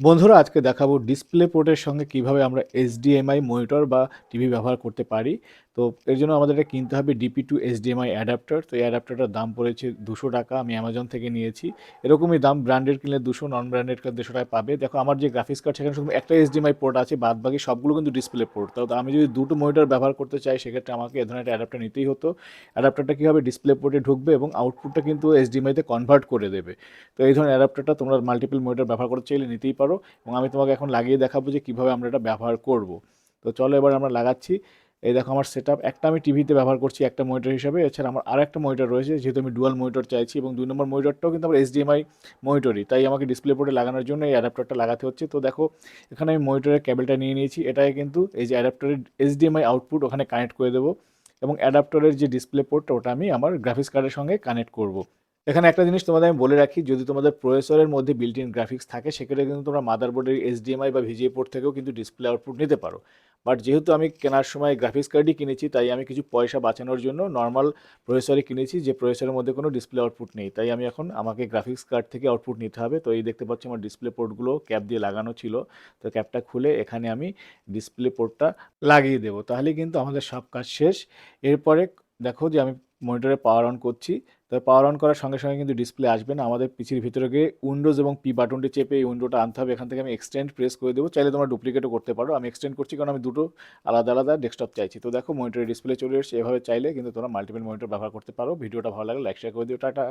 বন্ধুরা, আজকে দেখাবো ডিসপ্লে পোর্টের সঙ্গে কীভাবে আমরা এইচডিএমআই মনিটর বা টিভি ব্যবহার করতে পারি। তো এর জন্য আমাদের এটা কিনতে হবে DP to S HDMI adapter তো এই অ্যাডাপ্টারটার দাম পড়েছে দুশো টাকা, আমি অ্যামাজন থেকে নিয়েছি। এরকমই দাম ব্র্যান্ডেড কিনলে দুশো নন ব্র্যান্ডেড কিনলে দেড়শো টাকা পাবে। দেখো, আমার যে গ্রাফিক্স কার্ড সেখানে শুধু একটা এস এইচডিএমআই পোর্ট আছে বাদ বাকি সবগুলো কিন্তু ডিসপ্লে পোর্ট তো আমি যদি দুটো মনিটর ব্যবহার করতে চাই, সেক্ষেত্রে আমাকে এ ধরনের একটা অ্যাডাপ্টার নিতেই হতো। অ্যাডাপ্টারটা কী হবে ডিসপ্লে পোর্টে ঢুকবে এবং আউটপুটটা কিন্তু এস এইচডিএমআইতে কনভার্ট করে দেবে। তো এই ধরনের অ্যাডাপ্টারটা তোমরা মাল্টিপল মনিটর ব্যবহার করতে চাইলে নিতেই পারো। এবং আমি তোমাকে এখন লাগিয়ে দেখাবো যে কীভাবে আমরা এটা ব্যবহার করব। তো চলো এবার আমরা লাগাচ্ছি। এই দেখো আমার সেট একটা আমি টিভিতে ব্যবহার করছি একটা মনিটর হিসাবে। এছাড়া আমার আর একটা মনিটর রয়েছে, যেহেতু আমি ডুয়াল মনিটর চাইছি এবং দুই নম্বর মনিটরটাও কিন্তু আমার এইচডিএমআই মনিটরই তাই আমাকে ডিসপ্লে বোর্ডে লাগানোর জন্য এই অ্যাডাপ্টারটা লাগাতে হচ্ছে। তো দেখো, এখানে আমি মনিটরের ক্যাবেলটা নিয়ে নিয়েছি। এটাকে কিন্তু এই যে অ্যাডাপ্টারের এইচডিএমআই আউটপুট ওখানে কানেক্ট করে দেবো এবং অ্যাডাপ্টারের যে ডিসপ্লে পোর্টটা ওটা আমি আমার গ্রাফিক্স কার্ডের সঙ্গে কানেক্ট করব। এখানে একটা জিনিস তোমাদের আমি বলে রাখি, যদি তোমাদের প্রসেসরের মধ্যে বিল্ট ইন গ্রাফিক্স থাকে, সেক্ষেত্রে কিন্তু তোমরা মাদারবোর্ডের এইচডিএমআই বা ভিজিএ পোর্ট থেকেও কিন্তু ডিসপ্লে আউটপুট নিতে পারো। বাট যেহেতু আমি কেনার সময় গ্রাফিক্স কার্ডই কিনেছি, তাই আমি কিছু পয়সা বাঁচানোর জন্য নর্মাল প্রসেসরে কিনেছি, যে প্রসেসরের মধ্যে কোনো ডিসপ্লে আউটপুট নেই। তাই আমি এখন আমাকে গ্রাফিক্স কার্ড থেকে আউটপুট নিতে হবে। তো এই দেখতে পাচ্ছি আমার ডিসপ্লে পোর্টগুলো ক্যাপ দিয়ে লাগানো ছিল। তো ক্যাপটা খুলে এখানে আমি ডিসপ্লে পোর্টটা লাগিয়ে দেবো। তাহলে কিন্তু আমাদের সব কাজ শেষ। এরপরে দেখো যে আমি মনিটরে পাওয়ার অন করছি। তবে পাওয়ার অন করার সঙ্গে সঙ্গে কিন্তু ডিসপ্লে আসবে না। আমাদের পিছির ভিতরে গিয়ে উইন্ডোজ এবং পি বাটনটি চেপে এই উইন্ডোটা আনতে হবে। এখান থেকে আমি এক্সটেন্ড প্রেস করে দেবো। চাইলে তোমরা ডুপ্লিকেটও করতে পারো। আমি এক্সটেন্ড করছি কারণ আমি দুটো আলাদা আলাদা ডেস্কটপ চাইছি। তো দেখো মনিটরে ডিসপ্লে চলে এসেছে। এভাবে চাইলে কিন্তু তোমরা মাল্টিপল মনিটর ব্যবহার করতে পারো। ভিডিওটা ভালো লাগলে লাইক শেয়ার করে দিও। টাটা।